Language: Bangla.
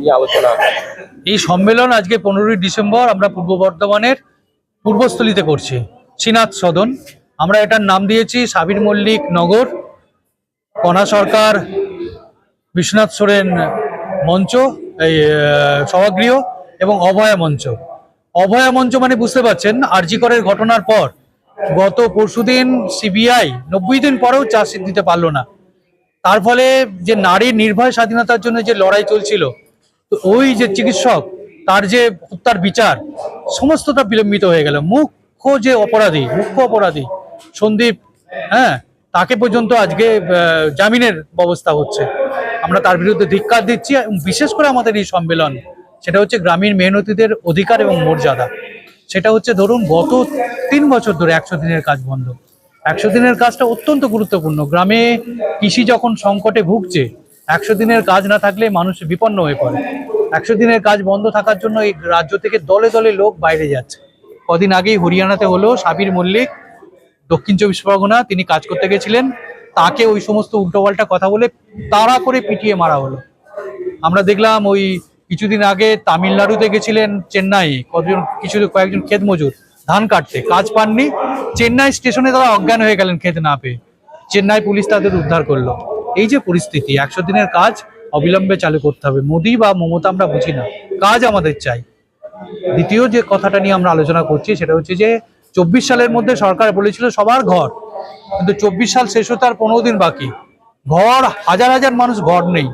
নিয়ে আলোচনা এই সম্মেলন আজকে পনেরোই ডিসেম্বর আমরা পূর্ব বর্ধমানের পূর্বস্থলীতে করছি, শ্রীনাথ সদন। আমরা এটার নাম দিয়েছি সাবির মল্লিক নগর, কণা সরকার, বিশ্বনাথ সোরেন মঞ্চ, এই সভাগৃহ এবং অভয়া মঞ্চ। অভয়া মঞ্চ মানে বুঝতে পারছেন আরজিকরের ঘটনার পর গত পরশুদিন সিবিআই নব্বই দিন পরেও চার্জশিট দিতে পারল না। তার ফলে যে নারীর নির্ভয় স্বাধীনতার জন্য যে লড়াই চলছিল ওই যে চিকিৎসক, তার যে হত্যার বিচার, সমস্তটা বিলম্বিত হয়ে গেল। মুখ্য যে অপরাধী, মুখ্য অপরাধী, সন্দীপ হ্যাঁ তাকে পর্যন্ত আজকে জামিনের ব্যবস্থা হচ্ছে। আমরা তার বিরুদ্ধে ধিক্কার দিচ্ছি বিশেষ করে আমাদের এই সম্মেলন, সেটা হচ্ছে গ্রামীণ মেহনতিদের অধিকার এবং মর্যাদা। সেটা হচ্ছে ধরুন, গত তিন বছর ধরে একশো দিনের কাজ বন্ধ। একশো দিনের কাজটা অত্যন্ত গুরুত্বপূর্ণ। গ্রামে কৃষি যখন সংকটে ভুগছে একশো দিনের কাজ না থাকলে মানুষ বিপন্ন হয়ে পড়ে। একশো দিনের কাজ বন্ধ থাকার জন্য এই রাজ্য থেকে দলে দলে লোক বাইরে যাচ্ছে। কদিন আগেই হরিয়ানাতে হলো সাবির মল্লিক, দক্ষিণ চব্বিশ পরগনা, তিনি কাজ করতে গেছিলেন। তাকে ওই সমস্ত উল্টোপাল্টা কথা বলে তাড়া করে পিটিয়ে মারা হলো। আমরা দেখলাম ওই কিছুদিন আগে তামিলনাড়ুতে গেছিলেন চেন্নাই কতজন কিছু কয়েকজন ক্ষেত মজুর ধান কাটতে। কাজ পাননি, চেন্নাই স্টেশনে তারা অজ্ঞান হয়ে গেলেন খেতে না পেয়ে। চেন্নাই পুলিশ তাদের উদ্ধার করল। এই যে পরিস্থিতি, একশো দিনের কাজ অবিলম্বে চালু করতে হবে। মোদি বা মমতা আমরা বুঝি না। কাজ আমাদের চাই। দ্বিতীয় যে কথাটা নিয়ে আমরা আলোচনা করছি, সেটা হচ্ছে যে চব্বিশ সালের মধ্যে সরকার বলেছিল সবার ঘর। কিন্তু চব্বিশ সাল শেষ হতে আর পনেরো দিন বাকি। ঘর, হাজার হাজার মানুষ ঘর নেই।